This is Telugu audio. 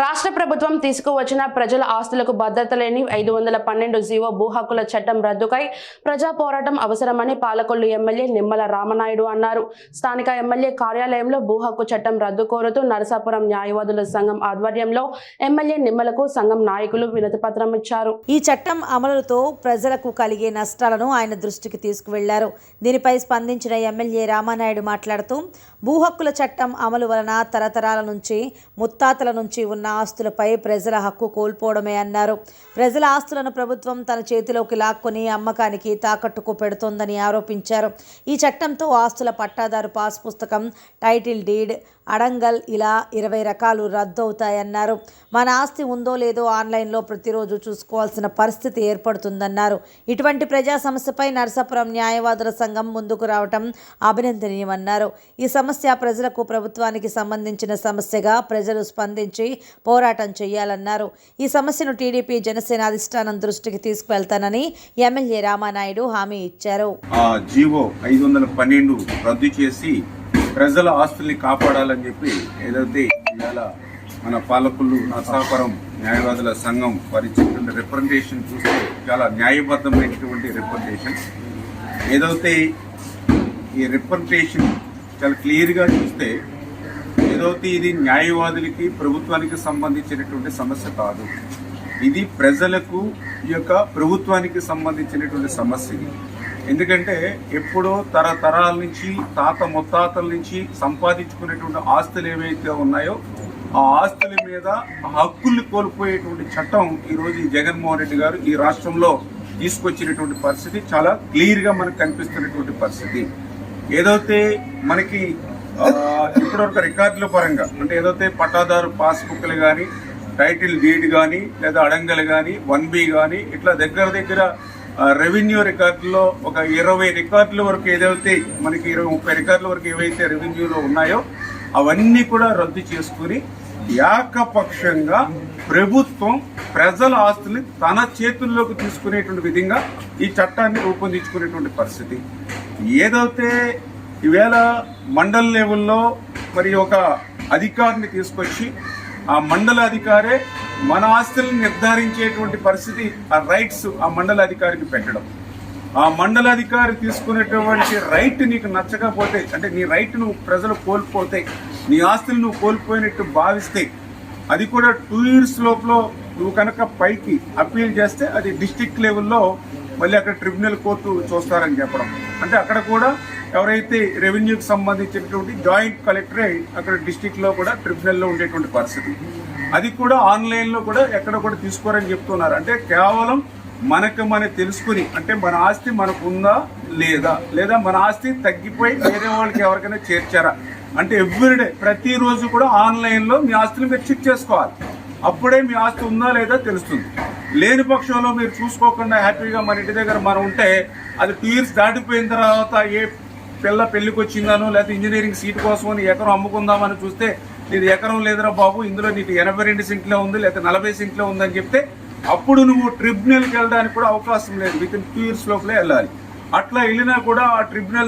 రాష్ట్ర ప్రభుత్వం తీసుకువచ్చిన ప్రజల ఆస్తులకు భద్రత లేని ఐదు వందల పన్నెండు జీవో భూ హక్కుల చట్టం రద్దుకై ప్రజా పోరాటం అవసరమని పాలకొల్లు ఎమ్మెల్యే నిమ్మల రామనాయుడు అన్నారు. స్థానిక ఎమ్మెల్యే కార్యాలయంలో భూ హక్కు చట్టం రద్దు కోరుతూ నరసాపురం న్యాయవాదుల సంఘం ఆధ్వర్యంలో ఎమ్మెల్యే నిమ్మలకు సంఘం నాయకులు వినతిపత్రం ఇచ్చారు. ఈ చట్టం అమలుతో ప్రజలకు కలిగే నష్టాలను ఆయన దృష్టికి తీసుకువెళ్ళారు. దీనిపై స్పందించిన ఎమ్మెల్యే రామానాయుడు మాట్లాడుతూ భూ హక్కుల చట్టం అమలు వలన తరతరాల నుంచి ముత్తాతల నుంచి ఉన్న ఆస్తులపై ప్రజల హక్కు కోల్పోవడమే అన్నారు. ప్రజల ఆస్తులను ప్రభుత్వం తన చేతిలోకి లాక్కొని అమ్మకానికి తాకట్టుకు పెడుతోందని ఆరోపించారు. ఈ చట్టంతో ఆస్తుల పట్టాదారు పాస్ పుస్తకం టైటిల్ డీడ్ అడంగల్ ఇలా ఇరవై రకాలు రద్దు అవుతాయన్నారు మన ఆస్తి ఉందో లేదో ఆన్లైన్లో ప్రతిరోజు చూసుకోవాల్సిన పరిస్థితి ఏర్పడుతుందన్నారు. ఇటువంటి ప్రజా సమస్యపై నరసాపురం న్యాయవాదుల సంఘం ముందుకు రావటం అభినందనీయమన్నారు. ఈ సమస్య ప్రజలకు ప్రభుత్వానికి సంబంధించిన సమస్యగా ప్రజలు స్పందించి పోరాటం చేయాలన్నారు. ఈ సమస్యను టీడీపీ జనసేన అధిష్టానం దృష్టికి తీసుకువెళ్తానని ఎమ్మెల్యే రామానాయుడు హామీ ఇచ్చారు. జీవో ఐదు వందల పన్నెండు రద్దు చేసి ప్రజల ఆస్తుల్ని కాపాడాలని చెప్పి ఏదైతే ఇవాళ మన పాలకులు నరసాపురం న్యాయవాదుల సంఘం వారి ఇచ్చినటువంటి రిప్రజెంటేషన్ చూస్తే చాలా న్యాయబద్ధమైనటువంటి రిప్రజెంటేషన్ ఏదైతే ఈ రిప్రజెంటేషన్ చాలా క్లియర్గా చూస్తే ఏదైతే ఇది న్యాయవాదులకి ప్రభుత్వానికి సంబంధించినటువంటి సమస్య కాదు. ఇది ప్రజలకు ఈ యొక్క ప్రభుత్వానికి సంబంధించినటువంటి సమస్య ఇది. ఎందుకంటే ఎప్పుడో తరతరాల నుంచి తాత ముత్తాతల నుంచి సంపాదించుకునేటువంటి ఆస్తులు ఏవైతే ఉన్నాయో ఆ ఆస్తుల మీద హక్కుల్ని కోల్పోయేటువంటి చట్టం ఈరోజు ఈ జగన్మోహన్ రెడ్డి గారు ఈ రాష్ట్రంలో తీసుకొచ్చినటువంటి పరిస్థితి చాలా క్లియర్గా మనకు కనిపిస్తున్నటువంటి పరిస్థితి. ఏదైతే మనకి ఆ, రికార్డుల పరంగా. అంటే ఏదైతే పట్టాదారు పాస్బుక్లు కానీ టైటిల్ డీడ్ కానీ లేదా అడంగలు కానీ వన్ బి కానీ ఇట్లా దగ్గర దగ్గర రెవెన్యూ రికార్డుల్లో ఒక ఇరవై రికార్డుల వరకు ఏదైతే మనకి ఇరవై ముప్పై రికార్డుల వరకు ఏవైతే రెవెన్యూలో ఉన్నాయో అవన్నీ కూడా రద్దు చేసుకుని ఏకపక్షంగా ప్రభుత్వం ప్రజల ఆస్తుల్ని తన చేతుల్లోకి తీసుకునేటువంటి విధంగా ఈ చట్టాన్ని రూపొందించుకునేటువంటి పరిస్థితి. ఏదైతే ఈవేళ మండల లెవెల్లో మరి ఒక అధికారిని తీసుకొచ్చి ఆ మండల అధికారే మన ఆస్తులను నిర్ధారించేటువంటి పరిస్థితి ఆ రైట్స్ ఆ మండల అధికారికి పెట్టడం. ఆ మండల అధికారి తీసుకునేటువంటి రైట్ నీకు నచ్చకపోతే అంటే నీ రైట్ నువ్వు ప్రజలు కోల్పోతే నీ ఆస్తులు నువ్వు కోల్పోయినట్టు భావిస్తే అది కూడా టూ ఇయర్స్ లోపల నువ్వు కనుక పైకి అప్పీల్ చేస్తే అది డిస్టిక్ లెవెల్లో మళ్ళీ అక్కడ ట్రిబ్యునల్ కోర్టు చూస్తారని చెప్పడం. అంటే అక్కడ కూడా ఎవరైతే రెవెన్యూకి సంబంధించినటువంటి జాయింట్ కలెక్టరే అక్కడ డిస్టిక్లో కూడా ట్రిబ్యునల్లో ఉండేటువంటి పరిస్థితి. అది కూడా ఆన్లైన్లో కూడా ఎక్కడ కూడా తీసుకోరని చెప్తున్నారు. అంటే కేవలం మనకు మన తెలుసుకుని అంటే మన ఆస్తి మనకు ఉందా లేదా? లేదా మన ఆస్తి తగ్గిపోయి వేరే వాళ్ళకి ఎవరికైనా చేర్చారా? అంటే ఎవ్రీడే ప్రతిరోజు కూడా ఆన్లైన్లో మీ ఆస్తిని మీరు చెక్ చేసుకోవాలి. అప్పుడే మీ ఆస్తి ఉందా లేదా తెలుస్తుంది. లేని పక్షంలో మీరు చూసుకోకుండా హ్యాపీగా మన ఇంటి దగ్గర మనం ఉంటే అది టూ ఇయర్స్ దాటిపోయిన తర్వాత ఏ పిల్ల పెళ్ళికి వచ్చిందానో లేకపోతే ఇంజనీరింగ్ సీట్ కోసం అని ఎకరం అమ్ముకుందామని చూస్తే నీది ఎకరం లేదురా బాబు ఇందులో నీకు ఎనభై రెండు సెంట్లో ఉంది లేకపోతే నలభై సెంట్లో ఉందని చెప్తే అప్పుడు నువ్వు ట్రిబ్యునల్కి వెళ్ళడానికి కూడా అవకాశం లేదు. విత్ ఇన్ టూ ఇయర్స్ లోపలే వెళ్ళాలి. అట్లా వెళ్ళినా కూడా ఆ ట్రిబ్యునల్